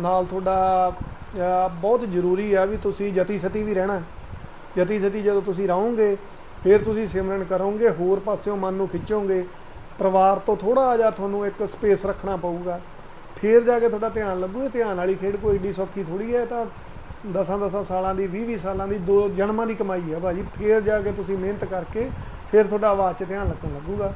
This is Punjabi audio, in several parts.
ਨਾਲ ਤੁਹਾਡਾ ਬਹੁਤ ਜ਼ਰੂਰੀ ਆ ਵੀ ਤੁਸੀਂ ਜਤੀ ਸਤੀ ਵੀ ਰਹਿਣਾ ਜਤੀ ਸਤੀ ਜਦੋਂ ਤੁਸੀਂ ਰਹੋਗੇ, ਫਿਰ ਤੁਸੀਂ ਸਿਮਰਨ ਕਰੋਗੇ, ਹੋਰ ਪਾਸਿਓਂ ਮਨ ਨੂੰ ਖਿੱਚੋਗੇ। ਪਰਿਵਾਰ ਤੋਂ ਥੋੜਾ ਜਿਹਾ ਤੁਹਾਨੂੰ ਇੱਕ ਸਪੇਸ ਰੱਖਣਾ ਪਊਗਾ। ਫਿਰ ਜਾ ਕੇ ਤੁਹਾਡਾ ਧਿਆਨ ਲੱਗੂ ਧਿਆਨ ਵਾਲੀ ਖੇਡ ਕੋਈ ਏਡੀ ਸੌਖੀ ਥੋੜੀ ਹੈ ਤਾਂ ਦਸਾਂ ਦਸਾਂ ਸਾਲਾਂ ਦੀ 20 20 ਸਾਲਾਂ ਦੀ, ਦੋ ਜਨਮਾਂ ਦੀ ਕਮਾਈ ਹੈ ਭਾਜੀ। ਫਿਰ ਜਾ ਕੇ ਤੁਸੀਂ ਮਿਹਨਤ ਕਰਕੇ ਫਿਰ ਤੁਹਾਡਾ ਆਵਾਜ਼ 'ਚ ਧਿਆਨ ਲੱਗਣ ਲੱਗੂਗਾ।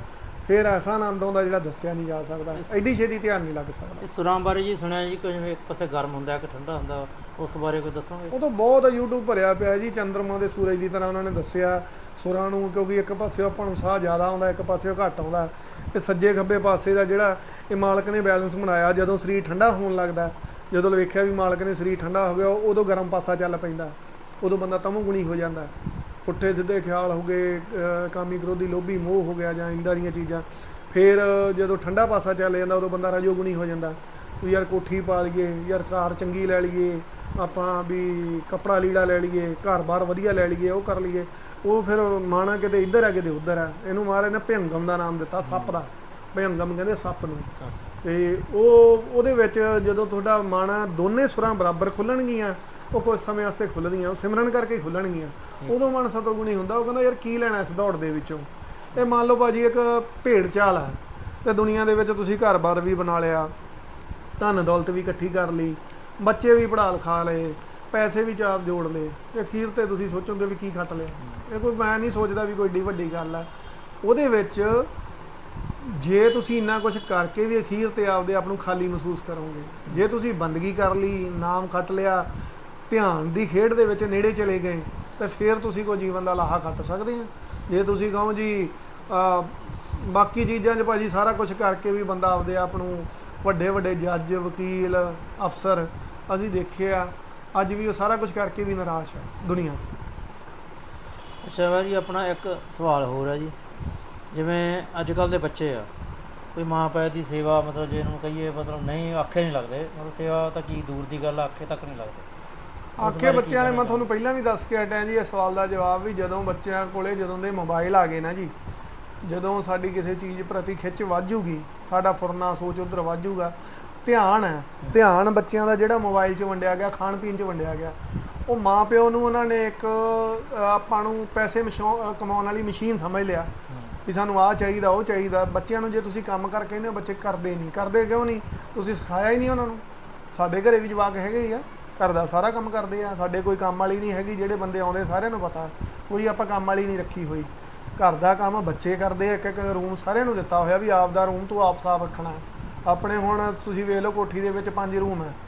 ਫਿਰ ਐਸਾ ਆਨੰਦ ਆਉਂਦਾ ਜਿਹੜਾ ਦੱਸਿਆ ਨਹੀਂ ਜਾ ਸਕਦਾ। ਐਡੀ ਛੇਤੀ ਧਿਆਨ ਨਹੀਂ ਲੱਗ ਸਕਦਾ। ਇਹ ਸੁਰਾਂ ਬਾਰੇ ਜੀ ਸੁਣਿਆ ਜੀ ਕਿ ਜਿਵੇਂ ਇੱਕ ਪਾਸੇ ਗਰਮ ਹੁੰਦਾ ਇੱਕ ਠੰਡਾ ਹੁੰਦਾ ਉਸ ਬਾਰੇ ਕੋਈ ਦੱਸੋਗੇ? ਉਹ ਤਾਂ ਬਹੁਤ YouTube ਭਰਿਆ ਪਿਆ ਜੀ ਚੰਦਰਮਾ ਦੇ ਸੂਰਜ ਦੀ ਤਰ੍ਹਾਂ ਉਹਨਾਂ ਨੇ ਦੱਸਿਆ। ਸੁਰਾਂ ਨੂੰ ਕਿਉਂਕਿ ਇੱਕ ਪਾਸੇ ਆਪਾਂ ਨੂੰ ਸਾਹ ਜ਼ਿਆਦਾ ਆਉਂਦਾ ਇੱਕ ਪਾਸੇ ਘੱਟ ਆਉਂਦਾ। ਇਹ ਸੱਜੇ ਖੱਬੇ ਪਾਸੇ ਦਾ ਜਿਹੜਾ ਇਹ ਮਾਲਕ ਨੇ ਬੈਲੈਂਸ ਬਣਾਇਆ ਜਦੋਂ ਸਰੀਰ ਠੰਡਾ ਹੋਣ ਲੱਗਦਾ ਜਦੋਂ ਵੇਖਿਆ ਵੀ ਮਾਲਕ ਨੇ ਸਰੀਰ ਠੰਡਾ ਹੋ ਗਿਆ ਉਦੋਂ ਗਰਮ ਪਾਸਾ ਚੱਲ ਪੈਂਦਾ। ਉਦੋਂ ਬੰਦਾ ਤਮੋਗੁਣੀ ਹੋ ਜਾਂਦਾ। ਪੁੱਠੇ ਸਿੱਧੇ ਖਿਆਲ ਹੋ ਗਏ ਕਾਮੀ ਕ੍ਰੋਧੀ ਲੋਭੀ ਮੋਹ ਹੋ ਗਿਆ ਜਾਂ ਇੰਦਾਂ ਦੀਆਂ ਚੀਜ਼ਾਂ। ਫਿਰ, ਜਦੋਂ ਠੰਡਾ ਪਾਸਾ ਚੱਲ ਜਾਂਦਾ, ਉਦੋਂ ਬੰਦਾ ਰਜੋਗੁਣੀ ਹੋ ਜਾਂਦਾ। ਵੀ ਯਾਰ ਕੋਠੀ ਪਾ ਲਈਏ, ਯਾਰ ਕਾਰ ਚੰਗੀ ਲੈ ਲਈਏ, ਆਪਾਂ ਵੀ ਕੱਪੜਾ ਲੀੜਾ ਲੈ ਲਈਏ ਘਰ-ਬਾਰ ਵਧੀਆ ਲੈ ਲਈਏ, ਉਹ ਕਰ ਲਈਏ। ਉਹ ਫਿਰ ਮਾਣਾ ਕਿਤੇ ਇੱਧਰ ਆ, ਕਿਤੇ ਉੱਧਰ ਆ। ਇਹਨੂੰ ਮਹਾਰਾਜ ਨੇ ਭਿੰਗਮ ਦਾ ਨਾਮ ਦਿੱਤਾ, ਸੱਪ ਦਾ। ਭਿੰਗਮ ਕਹਿੰਦੇ ਸੱਪ ਨੂੰ। ਤੇ ਉਹ, ਉਹਦੇ ਵਿੱਚ ਜਦੋਂ ਤੁਹਾਡਾ ਮਨ ਦੋਨੇ ਸੁਰਾਂ ਬਰਾਬਰ ਖੁੱਲਣਗੀਆਂ ਉਹ ਕੁਝ ਸਮੇਂ ਵਾਸਤੇ ਖੁੱਲਣਗੀਆਂ ਉਹ ਸਿਮਰਨ ਕਰਕੇ ਹੀ ਖੁੱਲਣਗੀਆਂ ਉਦੋਂ ਮਨ ਸਤੋਗੁਣੀ ਹੁੰਦਾ ਉਹ ਕਹਿੰਦਾ ਯਾਰ ਕੀ ਲੈਣਾ ਇਸ ਦੌੜ ਦੇ ਵਿੱਚੋਂ? ਇਹ ਮੰਨ ਲਓ ਭਾਜੀ ਇੱਕ ਭੇਡ ਚਾਲ ਹੈ ਤੇ ਦੁਨੀਆ ਦੇ ਵਿੱਚ ਤੁਸੀਂ ਘਰ-ਬਾਰ ਵੀ ਬਣਾ ਲਿਆ ਧਨ ਦੌਲਤ ਵੀ ਇਕੱਠੀ ਕਰ ਲਈ ਬੱਚੇ ਵੀ ਪੜ੍ਹਾ ਲਿਖਾ ਲਏ ਪੈਸੇ ਵੀ ਚਾਰ ਜੋੜ ਲਏ ਤੇ ਅਖੀਰ ਤੇ ਤੁਸੀਂ ਸੋਚੋਗੇ ਵੀ ਕੀ ਖੱਟ ਲਿਆ। ਇਹ ਕੋਈ ਮੈਂ ਨਹੀਂ ਸੋਚਦਾ ਵੀ ਕੋਈ ਏਡੀ ਵੱਡੀ ਗੱਲ ਹੈ ਉਹਦੇ ਵਿੱਚ ਜੇ ਤੁਸੀਂ ਇੰਨਾ ਕੁਝ ਕਰਕੇ ਵੀ ਅਖੀਰ ਤੇ ਆਪਦੇ ਆਪ ਨੂੰ ਖਾਲੀ ਮਹਿਸੂਸ ਕਰੋਗੇ ਜੇ ਤੁਸੀਂ ਬੰਦਗੀ ਕਰ ਲਈ ਨਾਮ ਖੱਟ ਲਿਆ ਧਿਆਨ ਦੀ ਖੇਡ ਦੇ ਵਿੱਚ ਨੇੜੇ ਚਲੇ ਗਏ, ਤਾਂ ਫਿਰ ਤੁਸੀਂ ਕੋਈ ਜੀਵਨ ਦਾ ਲਾਹਾ ਕੱਟ ਸਕਦੇ ਆ। ਜੇ ਤੁਸੀਂ ਕਹੋ ਜੀ ਬਾਕੀ ਚੀਜ਼ਾਂ 'ਚ ਭਾਜੀ ਸਾਰਾ ਕੁਝ ਕਰਕੇ ਵੀ ਬੰਦਾ ਆਪਦੇ ਆਪ ਨੂੰ ਵੱਡੇ ਵੱਡੇ ਜੱਜ, ਵਕੀਲ, ਅਫਸਰ ਅਸੀਂ ਦੇਖਿਆ, ਅੱਜ ਵੀ ਉਹ ਸਾਰਾ ਕੁਝ ਕਰਕੇ ਵੀ ਨਿਰਾਸ਼ ਹੈ ਦੁਨੀਆ ਅੱਛਾ ਵਾ ਜੀ, ਆਪਣਾ ਇੱਕ ਸਵਾਲ ਹੋਰ ਹੈ ਜੀ। ਜਿਵੇਂ ਅੱਜ ਕੱਲ ਦੇ ਬੱਚੇ ਆ, ਕੋਈ ਮਾਂ ਪਿਓ ਦੀ ਸੇਵਾ ਮਤਲਬ ਜੇ ਇਹਨੂੰ ਕਹੀਏ, ਮਤਲਬ ਨਹੀਂ, ਆਖੇ ਨਹੀਂ ਲੱਗਦੇ। ਮਤਲਬ ਸੇਵਾ ਤਾਂ ਕੀ ਦੂਰ ਦੀ ਗੱਲ ਆਖੇ ਤੱਕ ਨਹੀਂ ਲੱਗਦੇ। ਆਖੇ ਬੱਚਿਆਂ ਨੇ ਮੈਂ ਤੁਹਾਨੂੰ ਪਹਿਲਾਂ ਵੀ ਦੱਸ ਕੇ ਹਟਿਆ ਜੀ ਇਹ ਸਵਾਲ ਦਾ ਜਵਾਬ ਵੀ ਜਦੋਂ ਬੱਚਿਆਂ ਕੋਲੇ ਜਦੋਂ ਦੇ ਮੋਬਾਈਲ ਆ ਗਏ ਨਾ ਜੀ ਜਦੋਂ ਸਾਡੀ ਕਿਸੇ ਚੀਜ਼ ਪ੍ਰਤੀ ਖਿੱਚ ਵਾਜੂਗੀ ਸਾਡਾ ਫੁਰਨਾ ਸੋਚ ਉਧਰ ਵਾਜੂਗਾ ਧਿਆਨ ਹੈ ਧਿਆਨ ਬੱਚਿਆਂ ਦਾ ਜਿਹੜਾ ਮੋਬਾਈਲ 'ਚ ਵੰਡਿਆ ਗਿਆ ਖਾਣ ਪੀਣ 'ਚ ਵੰਡਿਆ ਗਿਆ ਉਹ ਮਾਂ ਪਿਓ ਨੂੰ ਉਹਨਾਂ ਨੇ ਇੱਕ ਆਪਾਂ ਨੂੰ ਪੈਸੇ ਕਮਾਉਣ ਵਾਲੀ ਮਸ਼ੀਨ ਸਮਝ ਲਿਆ ਵੀ ਸਾਨੂੰ ਆਹ ਚਾਹੀਦਾ ਉਹ ਚਾਹੀਦਾ। ਬੱਚਿਆਂ ਨੂੰ ਜੇ ਤੁਸੀਂ ਕੰਮ ਕਰ ਕਹਿੰਦੇ ਹੋ ਬੱਚੇ ਕਰਦੇ ਨਹੀਂ। ਕਰਦੇ ਕਿਉਂ ਨਹੀਂ? ਤੁਸੀਂ ਸਿਖਾਇਆ ਹੀ ਨਹੀਂ ਉਹਨਾਂ ਨੂੰ। ਸਾਡੇ ਘਰੇ ਵੀ ਜਵਾਕ ਹੈਗੇ ਹੀ ਆ। ਘਰ ਦਾ ਸਾਰਾ ਕੰਮ ਕਰਦੇ ਆ, ਸਾਡੇ ਕੋਈ ਕੰਮ ਵਾਲੀ ਨਹੀਂ ਹੈਗੀ, ਜਿਹੜੇ ਬੰਦੇ ਆਉਂਦੇ ਸਾਰਿਆਂ ਨੂੰ ਪਤਾ, ਕੋਈ ਆਪਾਂ ਕੰਮ ਵਾਲੀ ਨਹੀਂ ਰੱਖੀ ਹੋਈ। ਘਰ ਦਾ ਕੰਮ ਬੱਚੇ ਕਰਦੇ ਇੱਕ ਇੱਕ ਰੂਮ ਸਾਰਿਆਂ ਨੂੰ ਦਿੱਤਾ ਹੋਇਆ ਵੀ ਆਪ ਦਾ ਰੂਮ ਤੂੰ ਆਪ ਸਾਫ਼ ਰੱਖਣਾ। ਆਪਣੇ ਹੁਣ ਤੁਸੀਂ ਵੇਖ ਲਓ ਕੋਠੀ ਦੇ ਵਿੱਚ ਪੰਜ ਰੂਮ ਹੈ